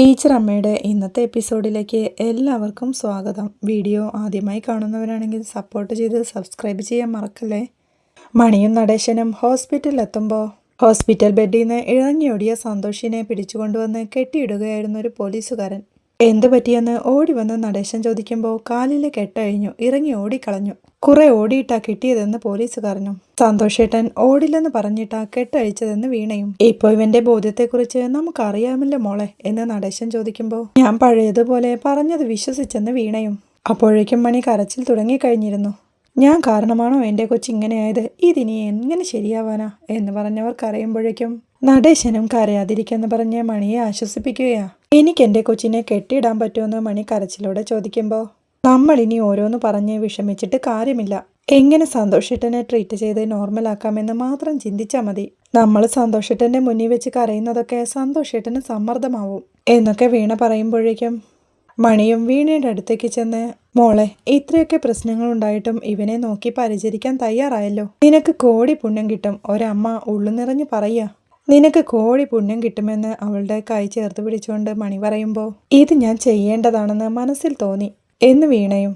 Teacher അമ്മയുടെ ഇന്നത്തെ എപ്പിസോഡിലേക്ക് എല്ലാവർക്കും സ്വാഗതം. വീഡിയോ ആദ്യമായി കാണുന്നവരാണെങ്കിൽ സപ്പോർട്ട് ചെയ്ത് സബ്സ്ക്രൈബ് ചെയ്യാൻ മറക്കല്ലേ? മണിയും നടേശനും ഹോസ്പിറ്റലിൽ എത്തുമ്പോൾ ഹോസ്പിറ്റൽ ബെഡിൽ നിന്ന് ഇഴങ്ങിയോടിയ സന്തോഷിനെ പിടിച്ചുകൊണ്ടുവന്ന് കെട്ടിയിടുകയായിരുന്നു ഒരു പോലീസുകാരൻ. എന്തു പറ്റിയെന്ന് ഓടി വന്ന് നടേശൻ ചോദിക്കുമ്പോൾ കാലിൽ കെട്ടഴിഞ്ഞു ഇറങ്ങി ഓടിക്കളഞ്ഞു. കുറെ ഓടിയിട്ടാ കിട്ടിയതെന്ന് പറഞ്ഞു സന്തോഷേട്ടൻ ഓടില്ലെന്ന് പറഞ്ഞിട്ടാ കെട്ടഴിച്ചതെന്ന് വീണയും. ഇപ്പൊ ഇവന്റെ ബോധ്യത്തെക്കുറിച്ച് നമുക്കറിയാമല്ലോ മോളെ എന്ന് നടേശൻ ചോദിക്കുമ്പോൾ ഞാൻ പഴയതുപോലെ പറഞ്ഞത് വിശ്വസിച്ചെന്ന് വീണയും. അപ്പോഴേക്കും മണി കരച്ചിൽ തുടങ്ങിക്കഴിഞ്ഞിരുന്നു. ഞാൻ കാരണമാണോ എന്റെ കൊച്ചിങ്ങനെയായത്? ഇതിനി എങ്ങനെ ശരിയാവാനാ? എന്ന് പറഞ്ഞവർ കരയുമ്പോഴേക്കും നടേശനും കരയാതിരിക്കെന്ന് പറഞ്ഞ് മണിയെ ആശ്വസിപ്പിക്കുകയാ. എനിക്ക് എന്റെ കൊച്ചിനെ കെട്ടിയിടാൻ പറ്റുമെന്ന് മണി കരച്ചിലൂടെ ചോദിക്കുമ്പോൾ നമ്മൾ ഇനി ഓരോന്ന് പറഞ്ഞ് വിഷമിച്ചിട്ട് കാര്യമില്ല. എങ്ങനെ സന്തോഷിട്ടനെ ട്രീറ്റ് ചെയ്ത് നോർമലാക്കാമെന്ന് മാത്രം ചിന്തിച്ചാൽ മതി. നമ്മൾ സന്തോഷേട്ടന്റെ മുന്നിൽ വെച്ച് കരയുന്നതൊക്കെ സന്തോഷേട്ടന് സമ്മർദ്ദമാവും. എന്നൊക്കെ വീണ പറയുമ്പോഴേക്കും മണിയും വീണയുടെ അടുത്തേക്ക് ചെന്ന് മോളെ ഇത്രയൊക്കെ പ്രശ്നങ്ങൾ ഉണ്ടായിട്ടും ഇവനെ നോക്കി പരിചരിക്കാൻ തയ്യാറായല്ലോ. നിനക്ക് കോടി പുണ്യം കിട്ടും. ഒരമ്മ ഉള്ളു നിറഞ്ഞു പറയുക. നിനക്ക് കോടി പുണ്യം കിട്ടുമെന്ന് അവളുടെ കൈ ചേർത്ത് പിടിച്ചുകൊണ്ട് മണി പറയുമ്പോൾ ഇത് ഞാൻ ചെയ്യേണ്ടതാണെന്ന് മനസ്സിൽ തോന്നി. എന്ന് വീണയും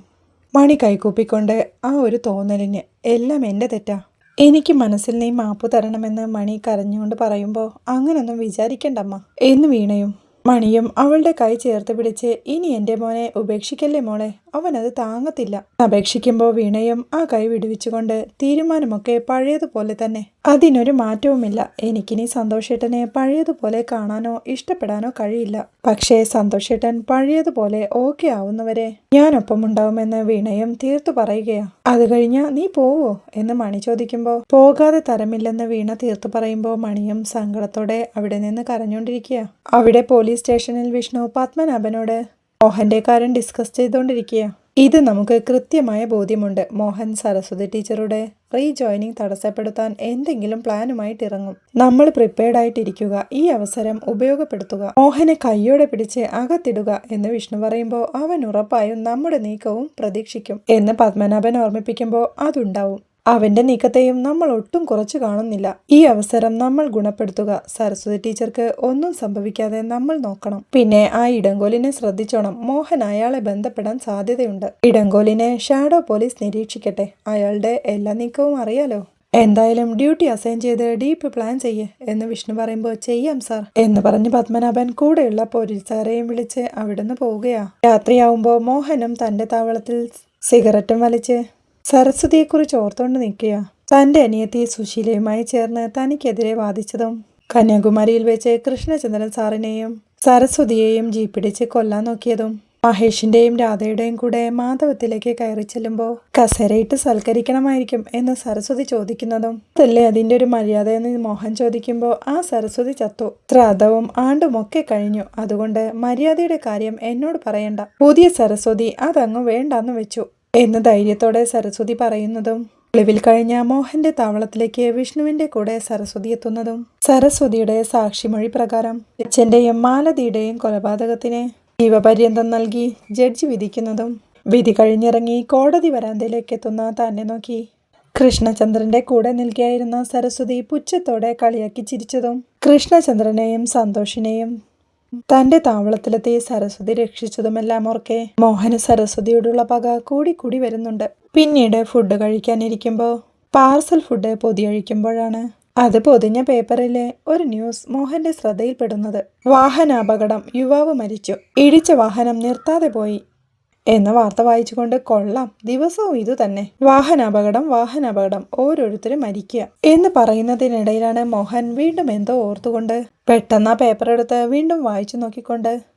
മണി കൈകൂപ്പിക്കൊണ്ട് ആ ഒരു തോന്നലിന് എല്ലാം എന്റെ തെറ്റാ. എനിക്ക് മനസ്സിൽ നീ മാപ്പ് തരണമെന്ന് മണി കരഞ്ഞുകൊണ്ട് പറയുമ്പോൾ അങ്ങനൊന്നും വിചാരിക്കണ്ടമ്മ എന്ന് വീണയും മണിയും അവളുടെ കൈ ചേർത്ത് പിടിച്ച് ഇനി എന്റെ മോനെ ഉപേക്ഷിക്കല്ലേ മോളെ? അവനത് താങ്ങത്തില്ല. അപേക്ഷിക്കുമ്പോൾ വീണയും ആ കൈ വിടുവിച്ചുകൊണ്ട് തീരുമാനമൊക്കെ പഴയതുപോലെ തന്നെ അതിനൊരു മാറ്റവുമില്ല. എനിക്കിനി സന്തോഷേട്ടനെ പഴയതുപോലെ കാണാനോ ഇഷ്ടപ്പെടാനോ കഴിയില്ല. പക്ഷേ സന്തോഷേട്ടൻ പഴയതുപോലെ ഓക്കെ ആവുന്നവരെ ഞാനൊപ്പം ഉണ്ടാവുമെന്ന് വീണയും തീർത്തു പറയുകയാ. അത് കഴിഞ്ഞ നീ പോവോ എന്ന് മണി ചോദിക്കുമ്പോൾ പോകാതെ തരമില്ലെന്ന് വീണ തീർത്തു പറയുമ്പോൾ മണിയും സങ്കടത്തോടെ അവിടെ നിന്ന് കരഞ്ഞുകൊണ്ടിരിക്കുക അവിടെ പോലീസ് സ്റ്റേഷനിൽ വിഷ്ണു പത്മനാഭനോട് മോഹന്റെ കാര്യം ഡിസ്കസ് ചെയ്തുകൊണ്ടിരിക്കുക ഇത് നമുക്ക് കൃത്യമായ ബോധ്യമുണ്ട്. മോഹൻ സരസ്വതി ടീച്ചറുടെ റീജോയിനിങ് തടസ്സപ്പെടുത്താൻ എന്തെങ്കിലും പ്ലാനുമായിട്ട് ഇറങ്ങും നമ്മൾ പ്രിപ്പയർഡ് ആയിട്ടിരിക്കുക. ഈ അവസരം ഉപയോഗപ്പെടുത്തുക. മോഹനെ കയ്യോടെ പിടിച്ച് അകത്തിടുക എന്ന് വിഷ്ണു പറയുമ്പോൾ അവൻ ഉറപ്പായും നമ്മുടെ നീക്കവും പ്രതീക്ഷിക്കും എന്ന് പത്മനാഭൻ ഓർമ്മിപ്പിക്കുമ്പോൾ അതുണ്ടാവും. അവന്റെ നീക്കത്തെയും നമ്മൾ ഒട്ടും കുറച്ചു കാണുന്നില്ല. ഈ അവസരം നമ്മൾ ഗുണപ്പെടുത്തുക. സരസ്വതി ടീച്ചർക്ക് ഒന്നും സംഭവിക്കാതെ നമ്മൾ നോക്കണം. പിന്നെ ആ ഇടങ്കോലിനെ ശ്രദ്ധിച്ചോണം. മോഹൻ അയാളെ ബന്ധപ്പെടാൻ സാധ്യതയുണ്ട്. ഇടങ്കോലിനെ ഷാഡോ പോലീസ് നിരീക്ഷിക്കട്ടെ. അയാളുടെ എല്ലാ നീക്കവും അറിയാലോ? എന്തായാലും ഡ്യൂട്ടി അസൈൻ ചെയ്ത് ഡീപ്പ് പ്ലാൻ ചെയ്യേ എന്ന് വിഷ്ണു പറയുമ്പോൾ ചെയ്യാം സാർ എന്ന് പറഞ്ഞ് പത്മനാഭൻ കൂടെയുള്ള പോലീസുകാരെയും വിളിച്ച് അവിടുന്ന് പോവുകയാ. രാത്രിയാവുമ്പോൾ മോഹനും തന്റെ താവളത്തിൽ സിഗരറ്റും വലിച്ച് സരസ്വതിയെക്കുറിച്ച് ഓർത്തുകൊണ്ട് നിൽക്കുക തന്റെ അനിയത്തി സുശീലയുമായി ചേർന്ന് തനിക്കെതിരെ വാദിച്ചതും കന്യാകുമാരിയിൽ വെച്ച് കൃഷ്ണചന്ദ്രൻ സാറിനെയും സരസ്വതിയെയും ജീപ്പിടിച്ച് കൊല്ലാൻ നോക്കിയതും മഹേഷിന്റെയും രാധയുടെയും കൂടെ മാധവത്തിലേക്ക് കയറി ചെല്ലുമ്പോൾ കസേരയിട്ട് സൽക്കരിക്കണമായിരിക്കും എന്ന് സരസ്വതി ചോദിക്കുന്നതും അതല്ലേ അതിന്റെ ഒരു മര്യാദ എന്ന് മോഹൻ ചോദിക്കുമ്പോൾ ആ സരസ്വതി ചത്തു. ശ്രാദ്ധവും ആണ്ടുമൊക്കെ കഴിഞ്ഞു. അതുകൊണ്ട് മര്യാദയുടെ കാര്യം എന്നോട് പറയണ്ട. പുതിയ സരസ്വതി അതങ്ങ് വേണ്ടാന്ന് വെച്ചു. എന്ന് ധൈര്യത്തോടെ സരസ്വതി പറയുന്നതും ഒളിവിൽ കഴിഞ്ഞ മോഹന്റെ താവളത്തിലേക്ക് വിഷ്ണുവിന്റെ കൂടെ സരസ്വതി എത്തുന്നതും സരസ്വതിയുടെ സാക്ഷിമൊഴി പ്രകാരം അച്ഛന്റെയും മാലതിയുടെയും കൊലപാതകത്തിന് ജീവപര്യന്തം നൽകി ജഡ്ജി വിധിക്കുന്നതും വിധി കഴിഞ്ഞിറങ്ങി കോടതി വരാന്തയിലേക്ക് എത്തുന്ന തന്നെ നോക്കി. കൃഷ്ണചന്ദ്രന്റെ കൂടെ നിൽക്കുകയായിരുന്ന സരസ്വതി പുച്ഛത്തോടെ കളിയാക്കി ചിരിച്ചതും കൃഷ്ണചന്ദ്രനെയും സന്തോഷിനെയും തന്റെ താവളത്തിലെത്തി സരസ്വതി രക്ഷിച്ചതുമെല്ലാം ഓർക്കെ മോഹന് സരസ്വതിയോടുള്ള പക കൂടി കൂടി വരുന്നുണ്ട്. പിന്നീട് ഫുഡ് കഴിക്കാനിരിക്കുമ്പോൾ പാർസൽ ഫുഡ് പൊതിയഴിക്കുമ്പോഴാണ് അത് പൊതിഞ്ഞ പേപ്പറിലെ ഒരു ന്യൂസ് മോഹന്റെ ശ്രദ്ധയിൽപ്പെടുന്നത്. വാഹനാപകടം യുവാവ് മരിച്ചു. ഇടിച്ച വാഹനം നിർത്താതെ പോയി. എന്ന വാർത്ത വായിച്ചുകൊണ്ട് കൊള്ളാം. ദിവസവും ഇത് തന്നെ. വാഹനാപകടം വാഹനാപകടം. ഓരോരുത്തരും മരിക്കുക എന്ന് പറയുന്നതിനിടയിലാണ് മോഹൻ വീണ്ടും എന്തോ ഓർത്തുകൊണ്ട് പെട്ടെന്ന് ആ പേപ്പർ എടുത്ത് വീണ്ടും വായിച്ചു നോക്കിക്കൊണ്ട്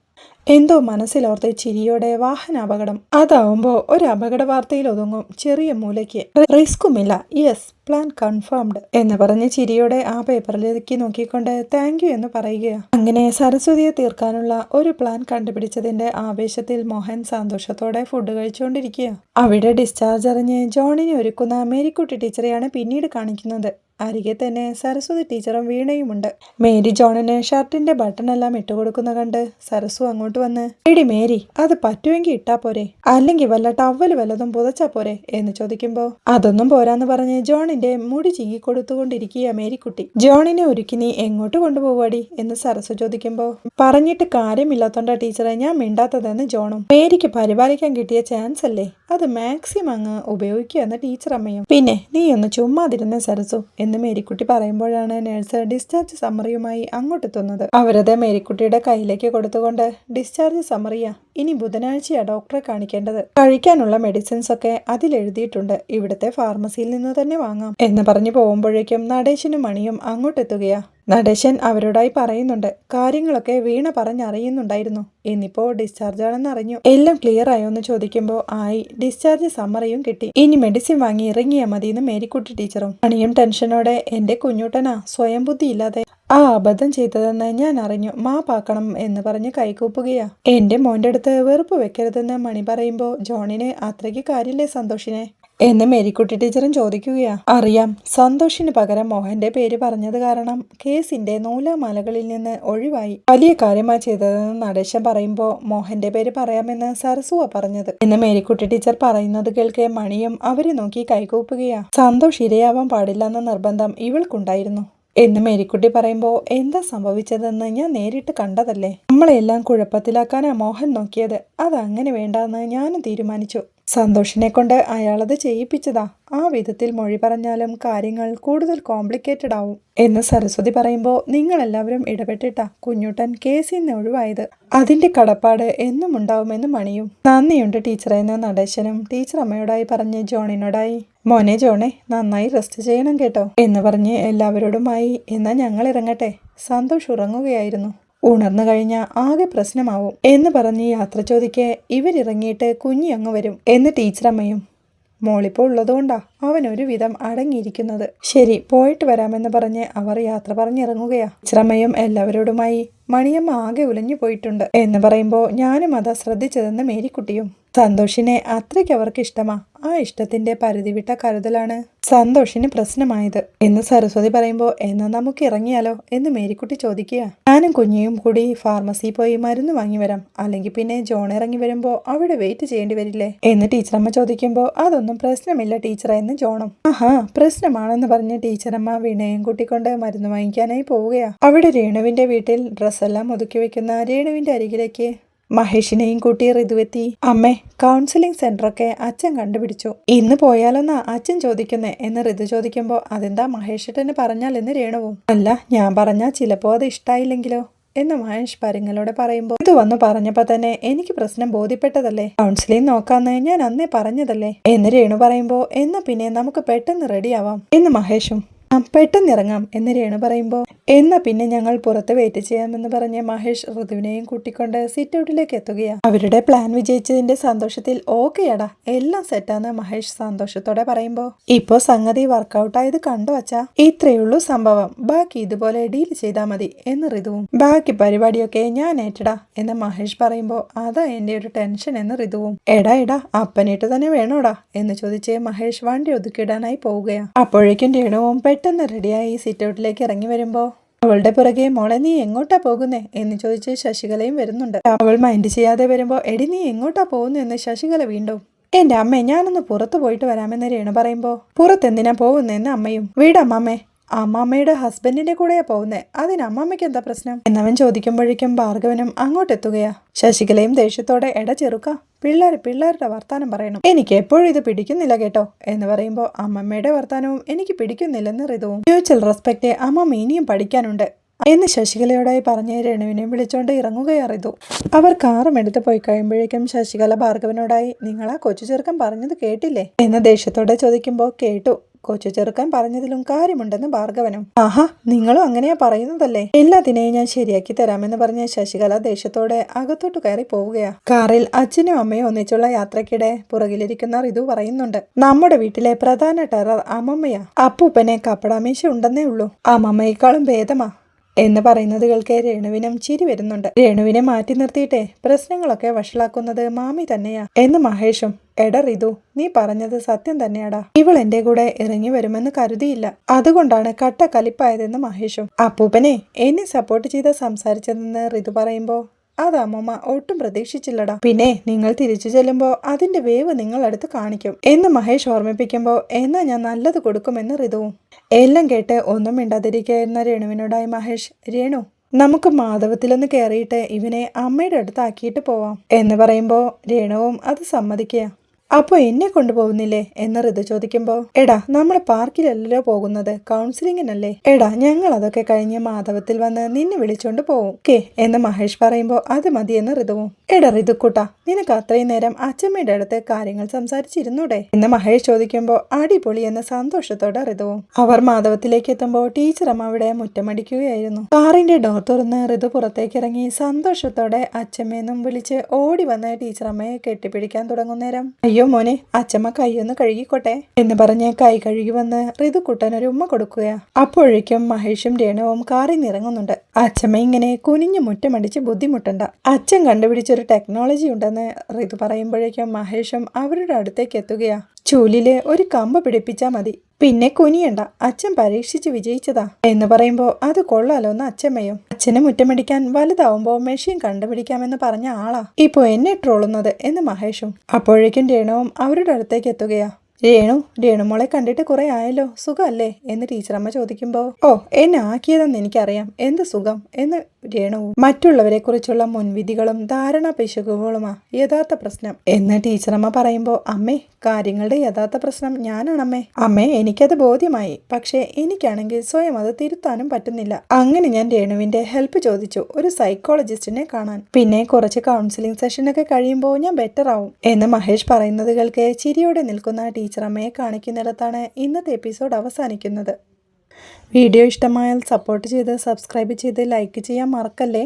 എന്തോ മനസ്സിലോർത്ത് ചിരിയോടെ വാഹനാപകടം അതാവുമ്പോ ഒരു അപകട വാർത്തയിൽ ഒതുങ്ങും. ചെറിയ മൂലയ്ക്ക് റിസ്ക്കുമില്ല. യെസ് പ്ലാൻ കൺഫേംഡ് എന്ന് പറഞ്ഞ് ചിരിയോടെ ആ പേപ്പറിലേക്ക് നോക്കിക്കൊണ്ട് താങ്ക് യു എന്ന് പറയുകയാണ് അങ്ങനെ സരസ്വതിയെ തീർക്കാനുള്ള ഒരു പ്ലാൻ കണ്ടുപിടിച്ചതിന്റെ ആവേശത്തിൽ മോഹൻ സന്തോഷത്തോടെ ഫുഡ് കഴിച്ചുകൊണ്ടിരിക്കുക അവിടെ ഡിസ്ചാർജ് അറിഞ്ഞ് ജോണിനെ ഒരുക്കുന്ന മേരിക്കുട്ടി ടീച്ചറെയാണ് പിന്നീട് കാണിക്കുന്നത്. അരികെ തന്നെ സരസ്വതി ടീച്ചറും വീണയുമുണ്ട്. മേരി ജോണിന് ഷർട്ടിന്റെ ബട്ടൺ ബട്ടണെല്ലാം ഇട്ടുകൊടുക്കുന്ന കണ്ട് സരസു അങ്ങോട്ട് വന്ന് എടി മേരി അത് പറ്റുമെങ്കിൽ ഇട്ടാ പോരെ. അല്ലെങ്കിൽ വല്ല ടവൽ വല്ലതും പുതച്ചാ പോരെ എന്ന് ചോദിക്കുമ്പോ അതൊന്നും പോരാന്ന് പറഞ്ഞ് ജോണിന്റെ മുടി ചീകി കൊടുത്തുകൊണ്ടിരിക്കുക മേരിക്കുട്ടി. ജോണിനെ ഒരുക്കി നീ എങ്ങോട്ട് കൊണ്ടുപോവാടി? എന്ന് സരസു ചോദിക്കുമ്പോ പറഞ്ഞിട്ട് കാര്യമില്ലാത്തോണ്ടാ ടീച്ചറെ ഞാൻ മിണ്ടാത്തതെന്ന് ജോണും. മേരിക്ക് പരിപാലിക്കാൻ കിട്ടിയ ചാൻസ് അല്ലേ? അത് മാക്സിമം അങ്ങ് ഉപയോഗിക്കുക എന്ന ടീച്ചർ അമ്മയും പിന്നെ നീ ഒന്ന് ചുമ്മാതിരുന്ന സരസു എന്ന് മേരിക്കുട്ടി പറയുമ്പോഴാണ് നേഴ്സ് ഡിസ്ചാർജ് സമ്മറിയുമായി അങ്ങോട്ടെത്തുന്നത്. അവരത് മേരിക്കുട്ടിയുടെ കയ്യിലേക്ക് കൊടുത്തുകൊണ്ട് ഡിസ്ചാർജ് സമ്മറിയാ ഇനി ബുധനാഴ്ചയാണ് ഡോക്ടറെ കാണിക്കേണ്ടത്. കഴിക്കാനുള്ള മെഡിസിൻസ് ഒക്കെ അതിലെഴുതിയിട്ടുണ്ട് ഇവിടുത്തെ ഫാർമസിയിൽ നിന്ന് തന്നെ വാങ്ങാം. എന്ന് പറഞ്ഞു പോകുമ്പോഴേക്കും നടേശനും മണിയും അങ്ങോട്ടെത്തുകയാ. നടേശൻ അവരോടായി പറയുന്നുണ്ട്. കാര്യങ്ങളൊക്കെ വീണ പറഞ്ഞറിയുന്നുണ്ടായിരുന്നു. ഇന്നിപ്പോ ഡിസ്ചാർജ് ആണെന്ന് അറിഞ്ഞു. എല്ലാം ക്ലിയർ ആയോ എന്ന് ചോദിക്കുമ്പോൾ ആയി. ഡിസ്ചാർജ് സമ്മറിയും കിട്ടി. ഇനി മെഡിസിൻ വാങ്ങി ഇറങ്ങിയാൽ എന്ന് മേരിക്കുട്ടി ടീച്ചറും. മണിയും ടെൻഷനോടെ എന്റെ കുഞ്ഞുട്ടനാ സ്വയം ബുദ്ധി ഇല്ലാതെ. ആ അബദ്ധം ചെയ്തതെന്ന് ഞാൻ അറിഞ്ഞു. മാപ്പാക്കണം എന്ന് പറഞ്ഞ് കൈകൂപ്പുകയാ. എന്റെ മോന്റെ അടുത്ത് വെറുപ്പ് വെക്കരുതെന്ന് മണി പറയുമ്പോ ജോണിന് അത്രയ്ക്ക് കാര്യമില്ലേ സന്തോഷിനെ? എന്ന് മേരിക്കുട്ടി ടീച്ചറും ചോദിക്കുകയാ. അറിയാം സന്തോഷിന് പകരം മോഹന്റെ പേര് പറഞ്ഞത് കാരണം കേസിന്റെ നൂലാമാലകളിൽ നിന്ന് ഒഴിവായി. വലിയ കാര്യമാ ചെയ്തതെന്ന് നടേശൻ പറയുമ്പോ മോഹന്റെ പേര് പറയാമെന്ന് സരസുവ പറഞ്ഞത്. എന്ന് മേരിക്കുട്ടി ടീച്ചർ പറയുന്നത് കേൾക്കെ മണിയും അവരെ നോക്കി കൈകൂപ്പുകയാ. സന്തോഷ് ഇരയാവാൻ പാടില്ലെന്ന നിർബന്ധം ഇവൾക്കുണ്ടായിരുന്നു. എന്ന് മേരിക്കുട്ടി പറയുമ്പോൾ എന്താ സംഭവിച്ചതെന്ന് ഞാൻ നേരിട്ട് കണ്ടതല്ലേ? നമ്മളെല്ലാം കുഴപ്പത്തിലാക്കാനാ മോഹൻ നോക്കിയത്. അതങ്ങനെ വേണ്ടെന്ന് ഞാനും തീരുമാനിച്ചു. സന്തോഷിനെ കൊണ്ട് അയാളത് ചെയ്യിപ്പിച്ചതാ. ആ വിധത്തിൽ മൊഴി പറഞ്ഞാലും കാര്യങ്ങൾ കൂടുതൽ കോംപ്ലിക്കേറ്റഡ് ആവും. എന്ന് സരസ്വതി പറയുമ്പോൾ നിങ്ങളെല്ലാവരും ഇടപെട്ടിട്ടാ കുഞ്ഞുട്ടൻ കേസിൽ നിന്ന് ഒഴിവായത്. അതിന്റെ കടപ്പാട് എന്നും ഉണ്ടാവുമെന്ന് മണിയും നന്ദിയുണ്ട് ടീച്ചറെ എന്ന് നടേശനും ടീച്ചർ അമ്മയോടായി പറഞ്ഞ് ജോണിനോടായി മോനെ ജോണെ നന്നായി റെസ്റ്റ് ചെയ്യണം കേട്ടോ എന്ന് പറഞ്ഞ് എല്ലാവരോടുമായി എന്നാ ഞങ്ങൾ ഇറങ്ങട്ടെ സന്തോഷ് ഉറങ്ങുകയായിരുന്നു. ഉണർന്നു കഴിഞ്ഞാൽ ആകെ പ്രശ്നമാവും എന്ന് പറഞ്ഞ് യാത്ര ചോദിക്കെ ഇവരിറങ്ങിയിട്ട് കുഞ്ഞി അങ്ങ് വരും എന്ന് ടീച്ചറമ്മയും. മോളിപ്പോൾ ഉള്ളതുകൊണ്ടാ അവൻ ഒരുവിധം അടങ്ങിയിരിക്കുന്നത്. ശരി പോയിട്ട് വരാമെന്ന് പറഞ്ഞ് അവർ യാത്ര പറഞ്ഞിറങ്ങുകയാ. ടീച്ചറമ്മയും എല്ലാവരോടുമായി മണിയമ്മ ആകെ ഉലഞ്ഞു പോയിട്ടുണ്ട് എന്ന് പറയുമ്പോൾ ഞാനും അതാ ശ്രദ്ധിച്ചതെന്ന് മേരിക്കുട്ടിയും സന്തോഷിനെ അത്രയ്ക്ക് അവർക്ക് ഇഷ്ടമാ. ആ ഇഷ്ടത്തിന്റെ പരിധി വിട്ട കരുതലാണ് സന്തോഷിന് പ്രശ്നമായത്. എന്ന് സരസ്വതി പറയുമ്പോൾ എന്നാ നമുക്ക് ഇറങ്ങിയാലോ? എന്ന് മേരിക്കുട്ടി ചോദിക്കുക. ഞാനും കുഞ്ഞിയും കൂടി ഫാർമസിയിൽ പോയി മരുന്ന് വാങ്ങി വരാം. അല്ലെങ്കിൽ പിന്നെ ജോൺ ഇറങ്ങി വരുമ്പോൾ അവിടെ വെയിറ്റ് ചെയ്യേണ്ടി വരില്ലേ? എന്ന് ടീച്ചറമ്മ ചോദിക്കുമ്പോൾ അതൊന്നും പ്രശ്നമില്ല ടീച്ചറെ എന്ന് ജോണം. ആഹാ പ്രശ്നമാണെന്ന് പറഞ്ഞ ടീച്ചറമ്മ വിനയം കൂട്ടിക്കൊണ്ട് മരുന്ന് വാങ്ങിക്കാനായി പോവുകയാ. അവിടെ രേണുവിന്റെ വീട്ടിൽ ഡ്രസ്സെല്ലാം ഒതുക്കി വെക്കുന്ന രേണുവിന്റെ അരികിലേക്ക് മഹേഷിനെയും കൂട്ടി ഋതുവെത്തി അമ്മേ കൗൺസിലിംഗ് സെന്ററൊക്കെ അച്ഛൻ കണ്ടുപിടിച്ചു. ഇന്ന് പോയാലൊന്നാ അച്ഛൻ ചോദിക്കുന്നേ എന്ന് ഋതു ചോദിക്കുമ്പോൾ അതെന്താ മഹേഷേട്ടന് പറഞ്ഞാൽ എന്ന് രേണുവും? അല്ല ഞാൻ പറഞ്ഞാൽ ചിലപ്പോൾ അത് ഇഷ്ടായില്ലെങ്കിലോ? എന്ന് മഹേഷ് പരങ്ങളോട് പറയുമ്പോൾ ഇത് വന്നു പറഞ്ഞപ്പോ തന്നെ എനിക്ക് പ്രശ്നം ബോധ്യപ്പെട്ടതല്ലേ? കൗൺസിലിംഗ് നോക്കാന്ന് ഞാൻ അന്നേ പറഞ്ഞതല്ലേ? എന്ന് രേണു പറയുമ്പോൾ എന്നാ പിന്നെ നമുക്ക് പെട്ടെന്ന് റെഡിയാവാം എന്ന് മഹേഷും പെട്ടെന്ന് ഇറങ്ങാം എന്ന് രേണു പറയുമ്പോൾ എന്നാ പിന്നെ ഞങ്ങൾ പുറത്ത് വെയിറ്റ് ചെയ്യാമെന്ന് പറഞ്ഞ് മഹേഷ് ഋതുവിനെയും കൂട്ടിക്കൊണ്ട് സിറ്റ് ഔട്ടിലേക്ക് എത്തുകയാണ് അവരുടെ പ്ലാൻ വിജയിച്ചതിന്റെ സന്തോഷത്തിൽ ഓക്കെയടാ. എല്ലാം സെറ്റാന്ന് മഹേഷ് സന്തോഷത്തോടെ പറയുമ്പോൾ ഇപ്പോ സംഗതി വർക്കൗട്ട് ആയത് കണ്ടു വച്ചാ ഇത്രയുള്ളൂ സംഭവം. ബാക്കി ഇതുപോലെ ഡീൽ ചെയ്താൽ മതി എന്ന് ഋതുവും. ബാക്കി പരിപാടിയൊക്കെ ഞാൻ ഏറ്റടാ എന്ന് മഹേഷ് പറയുമ്പോൾ അതാ എന്റെ ഒരു ടെൻഷൻ എന്ന് ഋതുവും. എടാ എടാ അപ്പനിട്ട് തന്നെ വേണോടാ എന്ന് ചോദിച്ച് മഹേഷ് വണ്ടി ഒതുക്കിയിടാനായി പോവുകയാണ് അപ്പോഴേക്കും രേണുവും പെട്ടെന്ന് റെഡിയായി സിറ്റ് ഔട്ടിലേക്ക് ഇറങ്ങി വരുമ്പോൾ അവളുടെ പുറകെ മോളെ നീ എങ്ങോട്ടാ പോകുന്നേ? എന്ന് ചോദിച്ച് ശശികലയും വരുന്നുണ്ട്. അവൾ മൈൻഡ് ചെയ്യാതെ വരുമ്പോൾ എടി നീ എങ്ങോട്ടാ പോകുന്നു? എന്ന് ശശികല വീണ്ടും എന്റെ അമ്മേ ഞാനൊന്ന് പുറത്തു പോയിട്ട് വരാമെന്ന് രേണു പറയുമ്പോ പുറത്തെന്തിനാ പോകുന്നതെന്ന് അമ്മയും വീടമ്മമ്മേ അമ്മാമ്മയുടെ ഹസ്ബൻഡിന്റെ കൂടെയാ പോകുന്നേ. അതിന് അമ്മാമ്മയ്ക്ക് എന്താ പ്രശ്നം? എന്നവൻ ചോദിക്കുമ്പോഴേക്കും ഭാർഗവനും അങ്ങോട്ടെത്തുകയാ ശശികലയും ദേഷ്യത്തോടെ എട ചെറുക്ക പിള്ളേർ പിള്ളേരുടെ വർത്താനം പറയണം. എനിക്ക് എപ്പോഴും ഇത് പിടിക്കുന്നില്ല കേട്ടോ എന്ന് പറയുമ്പോൾ അമ്മമ്മയുടെ വർത്താനവും എനിക്ക് പിടിക്കുന്നില്ലെന്ന് ഋതുവും മ്യൂച്വൽ റെസ്പെക്റ്റ് അമ്മമ്മ ഇനിയും പഠിക്കാനുണ്ട് എന്ന് ശശികലയോടായി പറഞ്ഞ് രേണുവിനെ വിളിച്ചോണ്ട് ഇറങ്ങുകയറിതു അവർ കാറും എടുത്ത് പോയി കഴിയുമ്പോഴേക്കും ശശികല ഭാർഗവനോടായി നിങ്ങൾ കൊച്ചു ചെറുക്കൻ പറഞ്ഞത് കേട്ടില്ലേ? എന്ന ദേഷ്യത്തോടെ ചോദിക്കുമ്പോൾ കേട്ടു. കൊച്ചു ചെറുക്കാൻ പറഞ്ഞതിലും കാര്യമുണ്ടെന്ന് ഭാർഗവനും. ആഹാ നിങ്ങളും അങ്ങനെയാ പറയുന്നതല്ലേ? എല്ലാത്തിനെയും ഞാൻ ശരിയാക്കി തരാമെന്ന് പറഞ്ഞ ശശികല ദേഷ്യത്തോടെ അകത്തോട്ട് കയറി പോവുകയാ. കാറിൽ അച്ഛനും അമ്മയും ഒന്നിച്ചുള്ള യാത്രക്കിടെ പുറകിലിരിക്കുന്ന ഋതു പറയുന്നുണ്ട് നമ്മുടെ വീട്ടിലെ പ്രധാന ടെറർ അമ്മമ്മയാ. അപ്പൂപ്പനെ കപ്പടാമീശ ഉണ്ടെന്നേ ഉള്ളൂ. അമ്മമ്മയെക്കാളും ഭേദമാ. എന്ന് പറയുന്നത് കേൾക്കെ രേണുവിനും ചിരി വരുന്നുണ്ട്. രേണുവിനെ മാറ്റി നിർത്തിയിട്ടേ പ്രശ്നങ്ങളൊക്കെ വഷളാക്കുന്നത് മാമി തന്നെയാ എന്ന് മഹേഷും എടാ റിതു നീ പറഞ്ഞത് സത്യം തന്നെയാടാ. ഇവൾ എന്റെ കൂടെ ഇറങ്ങി വരുമെന്ന് കരുതിയില്ല. അതുകൊണ്ടാണ് കട്ട കലിപ്പായതെന്ന് മഹേഷും. അപ്പൂപ്പനെ എന്നെ സപ്പോർട്ട് ചെയ്ത് സംസാരിച്ചതെന്ന് റിതു പറയുമ്പോ അത് അമ്മമ്മ ഒട്ടും പ്രതീക്ഷിച്ചില്ലടാ. പിന്നെ നിങ്ങൾ തിരിച്ചു ചെല്ലുമ്പോ അതിന്റെ വേവ് നിങ്ങളടുത്ത് കാണിക്കും. എന്ന് മഹേഷ് ഓർമ്മിപ്പിക്കുമ്പോ എന്നാ ഞാൻ നല്ലത് കൊടുക്കുമെന്ന് റിതുവും. എല്ലാം കേട്ട് ഒന്നും മിണ്ടാതിരിക്കുന്ന രേണുവിനോടായി മഹേഷ് രേണു നമുക്ക് മാധവത്തിലൊന്ന് കയറിയിട്ട് ഇവനെ അമ്മയുടെ അടുത്താക്കിയിട്ട് പോവാം എന്ന് പറയുമ്പോ രേണുവും അത് സമ്മതിക്കുക. അപ്പൊ എന്നെ കൊണ്ടുപോകുന്നില്ലേ? എന്ന് ഋതു ചോദിക്കുമ്പോൾ എടാ നമ്മൾ പാർക്കിലല്ലോ പോകുന്നത്. കൗൺസിലിങ്ങിനല്ലേ? എടാ ഞങ്ങൾ അതൊക്കെ കഴിഞ്ഞ് മാധവത്തിൽ വന്ന് നിന്നെ വിളിച്ചോണ്ട് പോവും. കെ എന്ന് മഹേഷ് പറയുമ്പോൾ അത് മതിയെന്ന് ഋതുവും എടാ ഋതുക്കുട്ട നിനക്ക് അത്രയും നേരം അച്ഛമ്മയുടെ അടുത്ത് കാര്യങ്ങൾ സംസാരിച്ചിരുന്നൂടെ? എന്ന് മഹേഷ് ചോദിക്കുമ്പോൾ അടിപൊളി എന്ന സന്തോഷത്തോടെ ഋതുവും അവർ മാധവത്തിലേക്ക് എത്തുമ്പോൾ ടീച്ചറമ്മ അവിടെ മുറ്റമടിക്കുകയായിരുന്നു. കാറിന്റെ ഡോർ തുറന്ന് ഋതു പുറത്തേക്ക് ഇറങ്ങി സന്തോഷത്തോടെ അച്ഛമ്മയെന്നും വിളിച്ച് ഓടി വന്ന് ടീച്ചറമ്മയെ കെട്ടിപ്പിടിക്കാൻ തുടങ്ങുന്നേരം അയ്യോ മോനെ അച്ഛമ്മ കൈയൊന്ന് കഴുകിക്കോട്ടെ എന്ന് പറഞ്ഞ് കൈ കഴുകി വന്ന് ഋതുക്കുട്ടൻ ഒരു ഉമ്മ കൊടുക്കുക അപ്പോഴേക്കും മഹേഷും രേണുവും കാറിൽ നിന്ന് ഇറങ്ങുന്നുണ്ട്. അച്ഛമ്മ ഇങ്ങനെ കുനിഞ്ഞു മുറ്റമടിച്ച് ബുദ്ധിമുട്ടണ്ട. അച്ഛൻ കണ്ടുപിടിച്ചൊരു ടെക്നോളജി ഉണ്ടെന്ന് ഋതു പറയുമ്പോഴേക്കും മഹേഷും അവരുടെ അടുത്തേക്ക് എത്തുകയാ. ചൂലിൽ ഒരു കമ്പ് പിടിപ്പിച്ചാ മതി. പിന്നെ കുനിയണ്ട. അച്ഛൻ പരീക്ഷിച്ച് വിജയിച്ചതാ. എന്ന് പറയുമ്പോ അത് കൊള്ളാലോ എന്ന് അച്ഛമ്മയും അച്ഛനെ മുറ്റമടിക്കാൻ വലുതാവുമ്പോ മെഷീൻ കണ്ടുപിടിക്കാമെന്ന് പറഞ്ഞ ആളാ. ഇപ്പൊ എന്നെ ട്രോളുന്നത് എന്ന് മഹേഷും. അപ്പോഴേക്കും രേണുവും അവരുടെ അടുത്തേക്ക് എത്തുകയാ. രേണു രേണുമോളെ കണ്ടിട്ട് കുറെ ആയല്ലോ. സുഖമല്ലേ എന്ന് ടീച്ചറമ്മ ചോദിക്കുമ്പോൾ ഓ എന്നെ ആക്കിയതെന്ന് എനിക്കറിയാം. എന്ത് സുഖം? എന്ന് രേണുവും മറ്റുള്ളവരെ കുറിച്ചുള്ള മുൻവിധികളും ധാരണ പിശകുകളുമാ. യഥാർത്ഥ പ്രശ്നം. എന്ന് ടീച്ചറമ്മ പറയുമ്പോൾ അമ്മേ കാര്യങ്ങളുടെ യഥാർത്ഥ പ്രശ്നം ഞാനാണമ്മേ. അമ്മേ എനിക്കത് ബോധ്യമായി. പക്ഷേ എനിക്കാണെങ്കിൽ സ്വയം അത് തിരുത്താനും പറ്റുന്നില്ല. അങ്ങനെ ഞാൻ രേണുവിന്റെ ഹെൽപ്പ് ചോദിച്ചു ഒരു സൈക്കോളജിസ്റ്റിനെ കാണാൻ. പിന്നെ കുറച്ച് കൗൺസിലിംഗ് സെഷനൊക്കെ കഴിയുമ്പോൾ ഞാൻ ബെറ്റർ ആവും എന്ന് മഹേഷ് പറയുന്നത് കേൾക്കെ ചിരിയോടെ നിൽക്കുന്ന ടീച്ചറമ്മയെ കാണിക്കുന്നിടത്താണ് ഇന്നത്തെ എപ്പിസോഡ് അവസാനിക്കുന്നത്. വീഡിയോ ഇഷ്ടമായാൽ സപ്പോർട്ട് ചെയ്ത് സബ്സ്ക്രൈബ് ചെയ്ത് ലൈക്ക് ചെയ്യാൻ മറക്കല്ലേ?